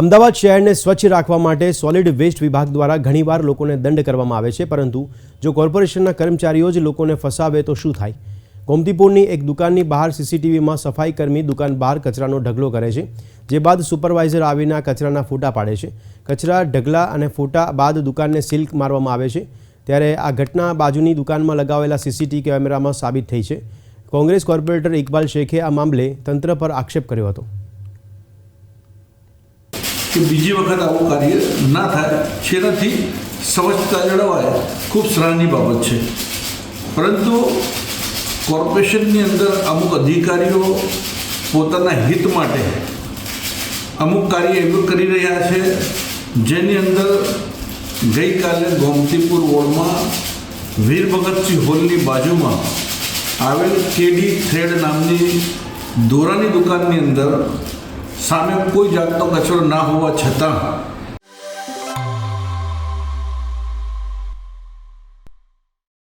અમદાવાદ શહેરને સ્વચ્છ રાખવા માટે સોલિડ વેસ્ટ વિભાગ દ્વારા ઘણીવાર લોકોને દંડ કરવામાં આવે છે, પરંતુ જો કોર્પોરેશનના કર્મચારીઓ જ લોકોને ફસાવે તો શું થાય? ગોમતીપુરની એક દુકાનની બહાર સીસીટીવીમાં સફાઈ કર્મી દુકાન બહાર કચરાનો ઢગલો કરે છે, જે બાદ સુપરવાઇઝર આવીને કચરાના ફોટા પાડે છે. કચરા, ઢગલા અને ફોટા બાદ દુકાનને સીલ મારવામાં આવે છે, ત્યારે આ ઘટના બાજુની દુકાનમાં લગાવેલા સીસીટીવી કેમેરામાં સાબિત થઈ છે. કોંગ્રેસ કોર્પોરેટર ઇકબાલ શેખે આ મામલે તંત્ર પર આક્ષેપ કર્યો હતો. કે બીજી વખત આવું કાર્ય ના થાય જેનાથી સ્વચ્છતા જળવાય. ખૂબ સરાહનીય બાબત છે. પરંતુ કોર્પોરેશનની અંદર અમુક અધિકારીઓ પોતાના હિત માટે અમુક કાર્ય એવું કરી રહ્યા છે, જેની અંદર ગઈકાલે ગોમતીપુર વોર્ડમાં વીર ભગતસિંહ હોલની બાજુમાં આવેલ કેડી થ્રેડ નામની દોરાની દુકાનની અંદર સામે કોઈ જાતનો કચરો ના હોવા છતાં